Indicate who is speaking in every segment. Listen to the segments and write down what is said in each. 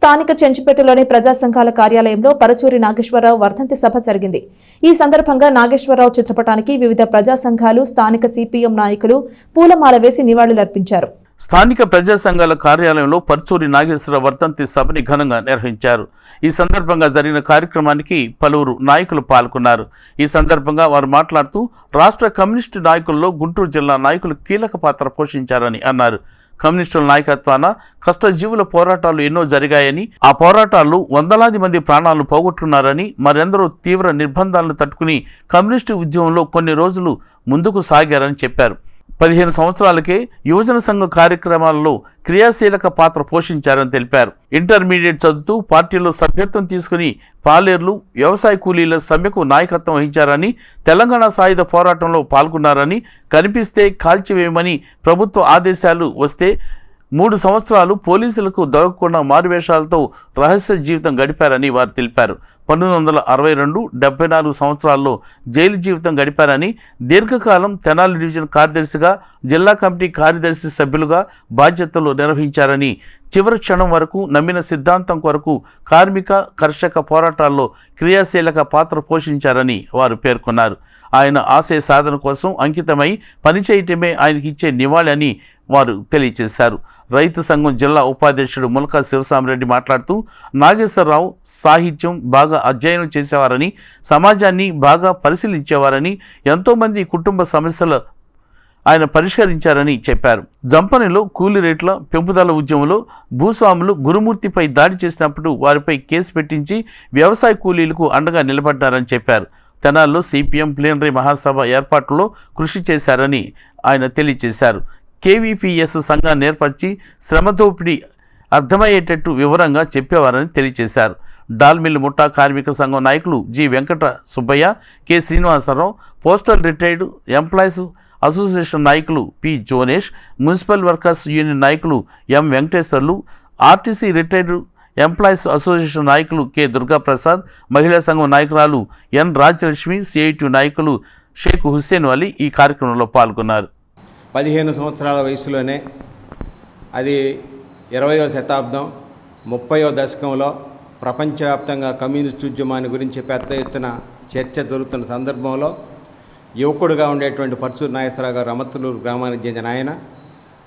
Speaker 1: స్థానిక చెంచుపేటలోని ప్రజా సంఘాల కార్యాలయంలో పరచూరి నాగేశ్వరరావు వర్ధంతి సభ జరిగింది. ఈ సందర్భంగా నాగేశ్వరరావు చిత్రపటానికి వివిధ ప్రజా సంఘాలు స్థానిక సిపిఎం నాయకులు పూలమాల వేసి నివాళులర్పించారు.
Speaker 2: స్థానిక ప్రజా సంఘాల కార్యాలయంలో పర్చూరి నాగేశ్వర వర్ధంతి సభని ఘనంగా నిర్వహించారు. ఈ సందర్భంగా జరిగిన కార్యక్రమానికి పలువురు నాయకులు పాల్గొన్నారు. ఈ సందర్భంగా వారు మాట్లాడుతూ రాష్ట్ర కమ్యూనిస్టు నాయకుల్లో గుంటూరు జిల్లా నాయకులు కీలక పాత్ర పోషించారని అన్నారు. కమ్యూనిస్టుల నాయకత్వాన కష్టజీవుల పోరాటాలు ఎన్నో జరిగాయని ఆ పోరాటాలు వందలాది మంది ప్రాణాలు పోగొట్టున్నారని మరెందరో తీవ్ర నిర్బంధాలను తట్టుకుని కమ్యూనిస్టు ఉద్యమంలో కొన్ని రోజులు ముందుకు సాగారని చెప్పారు. పదిహేను సంవత్సరాలకే యువజన సంఘ కార్యక్రమాల్లో క్రియాశీలక పాత్ర పోషించారని తెలిపారు. ఇంటర్మీడియట్ చదువుతూ పార్టీలో సభ్యత్వం తీసుకుని పాలేర్లు వ్యవసాయ కూలీల సమ్మెకు నాయకత్వం వహించారని తెలంగాణ సాయుధ పోరాటంలో పాల్గొన్నారని కనిపిస్తే కాల్చివేయమని ప్రభుత్వ ఆదేశాలు వస్తే మూడు సంవత్సరాలు పోలీసులకు దొరకకుండా మారువేషాలతో రహస్య జీవితం గడిపారని వారు తెలిపారు. పంతొమ్మిది వందల అరవై రెండు డెబ్బై నాలుగు సంవత్సరాల్లో జైలు జీవితం గడిపారని దీర్ఘకాలం తెనాలి డివిజన్ కార్యదర్శిగా జిల్లా కమిటీ కార్యదర్శి సభ్యులుగా బాధ్యతలు నిర్వహించారని చివరి క్షణం వరకు నమ్మిన సిద్ధాంతం కొరకు కార్మిక కర్షక పోరాటాల్లో క్రియాశీలక పాత్ర పోషించారని వారు పేర్కొన్నారు. ఆయన ఆశయ సాధన కోసం అంకితమై పనిచేయటమే ఆయనకి ఇచ్చే నివాళి అని వారు తెలియజేశారు. రైతు సంఘం జిల్లా ఉపాధ్యక్షుడు ములక శివసామిరెడ్డి మాట్లాడుతూ నాగేశ్వరరావు సాహిత్యం బాగా అధ్యయనం చేసేవారని సమాజాన్ని బాగా పరిశీలించేవారని ఎంతోమంది కుటుంబ సమస్యల ఆయన పరిష్కరించారని చెప్పారు. జంపనిలో కూలీ రేట్ల పెంపుదల ఉద్యమంలో భూస్వాములు గురుమూర్తిపై దాడి చేసినప్పుడు వారిపై కేసు పెట్టించి వ్యవసాయ కూలీలకు అండగా నిలబడ్డారని చెప్పారు. తెనాల్లో సిపిఎం ప్లీనరీ మహాసభ ఏర్పాటులో కృషి చేశారని ఆయన తెలియజేశారు. కేవీపీఎస్ సంఘాన్ని ఏర్పరిచి శ్రమదోపిడీ అర్థమయ్యేటట్టు వివరంగా చెప్పేవారని తెలియజేశారు. డాల్మిల్ ముఠా కార్మిక సంఘం నాయకులు G Venkata Subbaiah K Srinivasarao postal retired employees association నాయకులు P Jonesh municipal workers union నాయకులు M Venkateswarlu RTC retired employees association నాయకులు కె దుర్గాప్రసాద్ మహిళా సంఘం నాయకురాలు ఎన్ రాజలక్ష్మి సిఐటి నాయకులు షేక్ హుస్సేన్ అలీ ఈ కార్యక్రమంలో పాల్గొన్నారు.
Speaker 3: పదిహేను సంవత్సరాల వయసులోనే అది ఇరవయో శతాబ్దం ముప్పయో దశకంలో ప్రపంచవ్యాప్తంగా కమ్యూనిస్ట్ ఉద్యమాన్ని గురించి పెద్ద ఎత్తున చర్చ జరుగుతున్న సందర్భంలో యువకుడుగా ఉండేటువంటి పరచూరు నాగేశ్వరరావు గారు అమర్తలూరు గ్రామానికి చెందిన ఆయన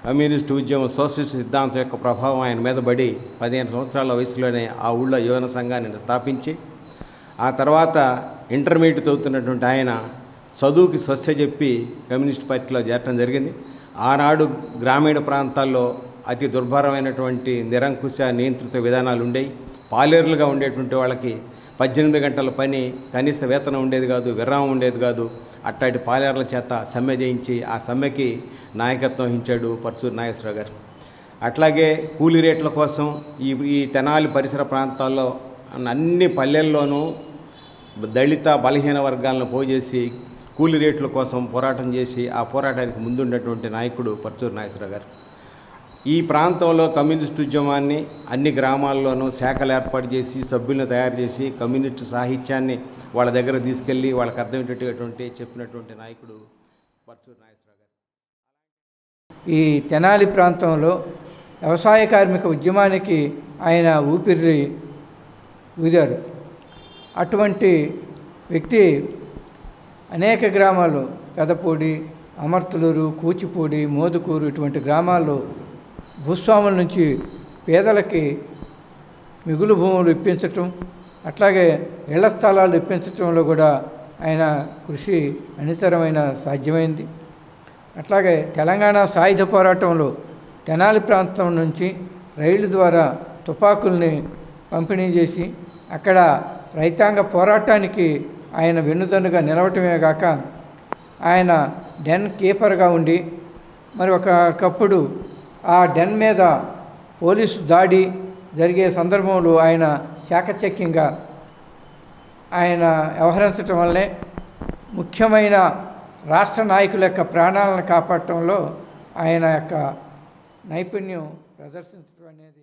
Speaker 3: కమ్యూనిస్ట్ ఉద్యమం సోషలిస్ట్ సిద్ధాంతం యొక్క ప్రభావం ఆయన మీద పడి పదిహేను సంవత్సరాల వయసులోనే ఆ ఊళ్ళో యువన సంఘాన్ని స్థాపించి ఆ తర్వాత ఇంటర్మీడియట్ చదువుతున్నటువంటి ఆయన చదువుకి స్వస్థ చెప్పి కమ్యూనిస్ట్ పార్టీలో చేరటం జరిగింది. ఆనాడు గ్రామీణ ప్రాంతాల్లో అతి దుర్భరమైనటువంటి నిరంకుశ నియంత్రిత విధానాలు ఉండేవి. పాలేరులుగా ఉండేటువంటి వాళ్ళకి పద్దెనిమిది గంటల పని కనీస వేతనం ఉండేది కాదు విరామం ఉండేది కాదు. అట్టాటి పాలేరుల చేత సమ్మె చేయించి ఆ సమ్మెకి నాయకత్వం వహించాడు పరచూరు నాగేశ్వరరావు గారు. అట్లాగే కూలీ రేట్ల కోసం ఈ ఈ తెనాలి పరిసర ప్రాంతాల్లో అన్ని పల్లెల్లోనూ దళిత బలహీన వర్గాలను పోజేసి కూలీ రేట్ల కోసం పోరాటం చేసి ఆ పోరాటానికి ముందున్నటువంటి నాయకుడు పరచూరు నాగేశ్వరరావు గారు. ఈ ప్రాంతంలో కమ్యూనిస్ట్ ఉద్యమాన్ని అన్ని గ్రామాల్లోనూ శాఖలు ఏర్పాటు చేసి సభ్యులను తయారు చేసి కమ్యూనిస్ట్ సాహిత్యాన్ని వాళ్ళ దగ్గర తీసుకెళ్ళి వాళ్ళకి అర్థమయ్యేటటువంటి చెప్పినటువంటి నాయకుడు పరచూరు నాగేశ్వరరావు గారు.
Speaker 4: ఈ తెనాలి ప్రాంతంలో వ్యవసాయ కార్మిక ఉద్యమానికి ఆయన ఊపిరి ఊదారు. అటువంటి వ్యక్తి అనేక గ్రామాలు పెదపూడి అమర్తలూరు కూచిపూడి మోదుకూరు ఇటువంటి గ్రామాల్లో భూస్వాముల నుంచి పేదలకి మిగులు భూములు ఇప్పించటం అట్లాగే ఇళ్ళ స్థలాలు ఇప్పించటంలో కూడా ఆయన కృషి అనితరమైన సాధ్యమైంది. అట్లాగే తెలంగాణ సాయుధ పోరాటంలో తెనాలి ప్రాంతం నుంచి రైలు ద్వారా తుపాకుల్ని పంపిణీ చేసి అక్కడ రైతాంగ పోరాటానికి ఆయన వెన్నుదన్నుగా నిలవటమే కాక ఆయన డెన్ కీపర్గా ఉండి మరి ఒకప్పుడు ఆ డెన్ మీద పోలీసు దాడి జరిగే సందర్భంలో ఆయన చాకచక్యంగా ఆయన వ్యవహరించటం వల్లే ముఖ్యమైన రాష్ట్ర నాయకుల యొక్క ప్రాణాలను కాపాడటంలో ఆయన యొక్క నైపుణ్యం ప్రదర్శించడం అనేది